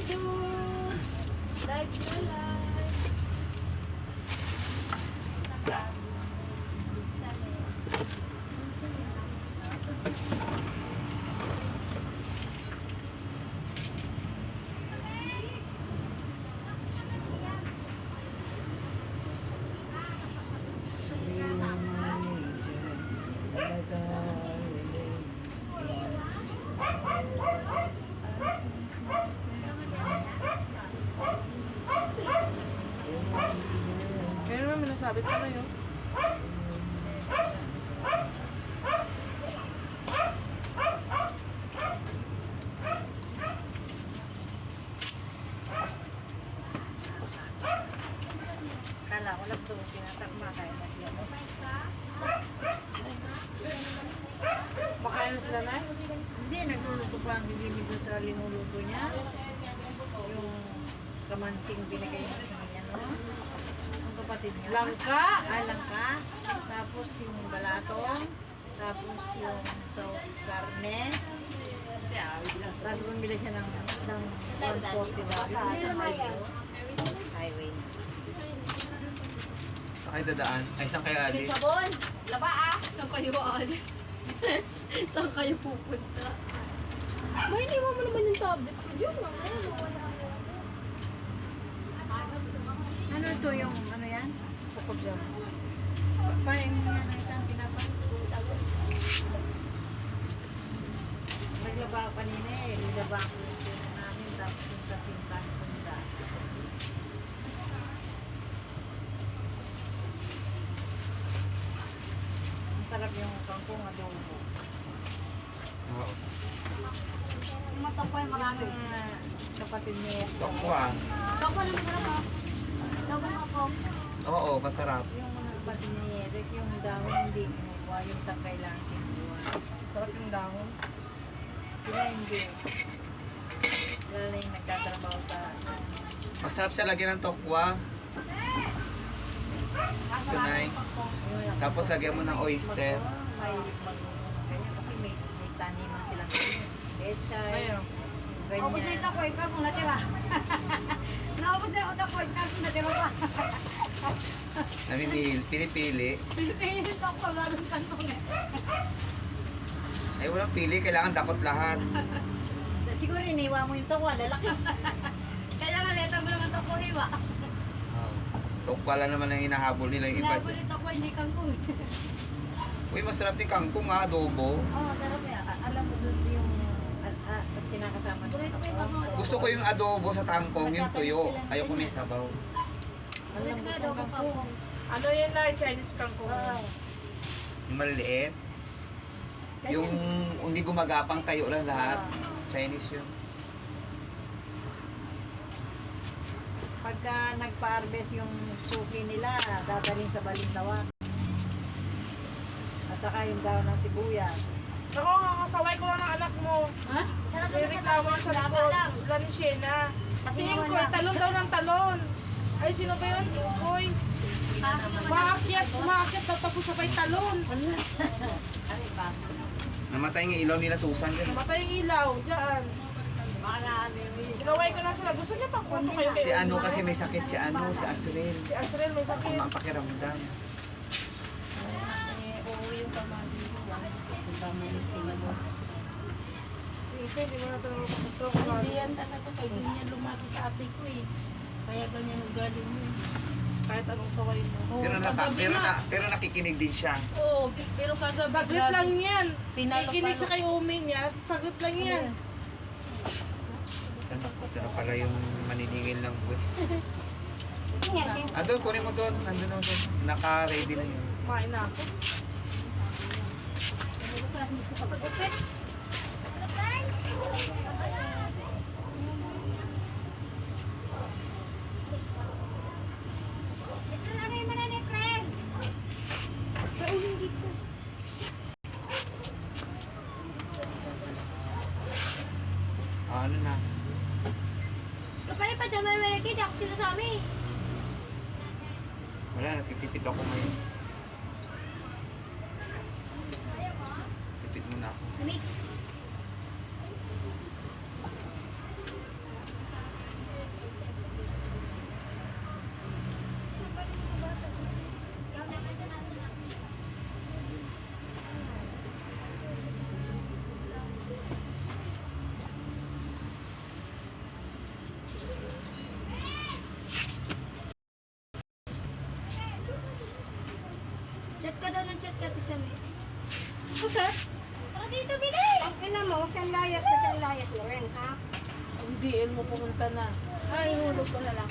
Live na live. Kaya ko na yun. Kala ko lang doon tinatakma kaya nagyan. Makain na sila na. Hindi, nagluluto pa ang bibili doon sa linuluto niya. Yung kamanting binigay niya sa kanya, no? Ang kapatid niya. Langka! Ah, langka. Tapos yung balatong. Tapos yung so, karne. Tapos bumili siya ng, ng 140 ba? Sa highway. Saan kayo dadaan? Ay, saan kayo alis? Sabon! Laba ah! Saan kayo aalis? Saan kayo pupunta? May iniwan mo naman yung tablet ko dyan. Mamaya mawala ako. Ano ito yung, ano yan? Bukod dyan. Papain mo yan ang isang pinapa. Naglaba ako kanina eh. Ko yung pinang namin. Tapos sa pintan punta. Ang sarap yung kangkong adobo. Matapay marami. Yung mga kapatid niya. Toko ah. Ako naman sarap ah. Ako ako. Oo, masarap. Yung mga kapatid ni Eric, yung dahon hindi kinukuha. Yung takay lang kinukuha. Sarap yung dahon. Sila hindi. Lalo na yung nagtatrabaho sa... Masarap siya lagyan ng tokwa. Tunay. Tapos lagyan mo ng oyster. May may, may taniman silang. Pechay. Ubus na ito ko, ikaw kung natira. Naubos na ito ko, ikaw kung natira pa. Namimili, pinipili. Pilipinin ito ko, wala nang kantong eh. Ay, walang pili. Kailangan dakot lahat. Siguro iniwa mo yung tokwa, lalaki. Kailangan nito mo lang ito ko, hiwa. Oo. Tokwa lang naman ang hinahabol nila yung iba Hinabol dyan. ito ko, hindi kangkong. Uy, masarap din kangkong ha, adobo. Oo, sarap yan. Alam mo doon yung ah, ah, pag kinakasama yung tokwa. Gusto ko yung adobo sa tangkong, yung tuyo. Ayoko may sabaw. Kung daw kung kangkong. Ano yun na, Chinese kangkong. Wow. Yung maliliit. Yung hindi gumagapang tayo lang lahat. Chinese yun. Pagka nagpa-harvest yung suki nila, dadalhin sa Balintawak. At saka yung daw ng sibuyas. Ako, kakasaway ko lang ng anak mo. Ha? Sarap May reklamo sa likod. Sila ni Shena. Wala. eh, talon daw ng talon. Ay, sino ba yun? Naman maakyat, maakyat tapos sabay talon. Namatay yung ilaw nila Susan din. Namatay yung ilaw, dyan. Ano Sinaway ko na sila. Gusto niya pang kwento kayo kay Si ano kasi may sakit si ano, si Asrel. Si Asriel may sakit. mapakiramdam. uuwi yung pamangkin ko. Yung pamangkin sila mo. Si Ike, di mo na ito Hindi yan talaga hindi niya lumaki sa ate ko eh. Kaya ganyan ugali mo. eh. Kahit anong saway mo. Oo, Pero, naka, kagabi pero, nga. na, pero nakikinig din siya. Oo, pero kagabi. Saglit grabe. lang yan. Pinalo- Ikinig siya kay Umi niya. Saglit lang yan. Ano, ito na pala yung maniningil ng. Tingnan, Ah, doon, kunin mo doon. Nandun na doon. Naka-ready na yun. Kumain na ako. Pag-upit. Ito lang yung mga ni Craig. Kainin dito. Ah, ano na? Gusto pa rin pa daman malaki, di ako sila sa amin. Wala, natitipid ako ngayon. Tipid muna ako. Lamig. Ka, Tisame. Okay. Tara dito, Bili! Ang ina mo, siyang layas na siyang layas mo rin, ha? Ang DL mo pumunta na. Ay, hulog ko na lang.